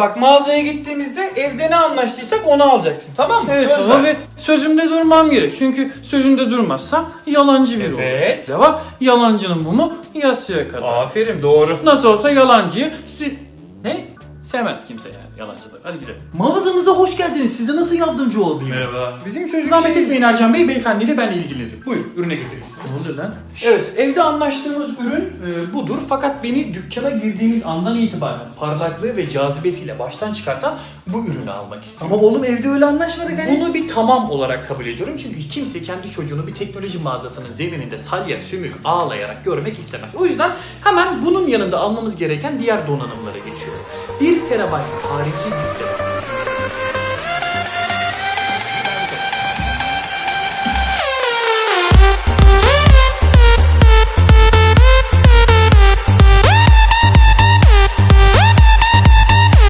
Bak mağazaya gittiğimizde evde ne anlaştıysak onu alacaksın tamam mı? Evet Söz baba ver. ve sözümde durmam gerek. Çünkü sözümde durmazsam yalancı biri Evet. olur. Deva yalancının mumu yasıya kadar. Aferin doğru. Nasıl olsa yalancıyı si... Ne? Sevmez kimse yani yalancıları. Hadi gidelim. Mağazamıza hoş geldiniz. Size nasıl yardımcı olabilirim? Merhaba. Bizim çocuk Zahmet şey- etmeyin Ercan Bey, beyefendiyle ben ilgilenirim. Buyurun, ürüne getireyim size. Ne oluyor lan? Evet evde anlaştığımız ürün e, budur fakat beni dükkana girdiğimiz andan itibaren parlaklığı ve cazibesiyle baştan çıkartan bu ürünü almak istiyorum. Ama oğlum evde öyle anlaşmadık hani. Bunu bir tamam olarak kabul ediyorum çünkü kimse kendi çocuğunu bir teknoloji mağazasının zemininde salya sümük ağlayarak görmek istemez. O yüzden hemen bunun yanında almamız gereken diğer donanımlara geçiyorum. 1 terabayt harici diskle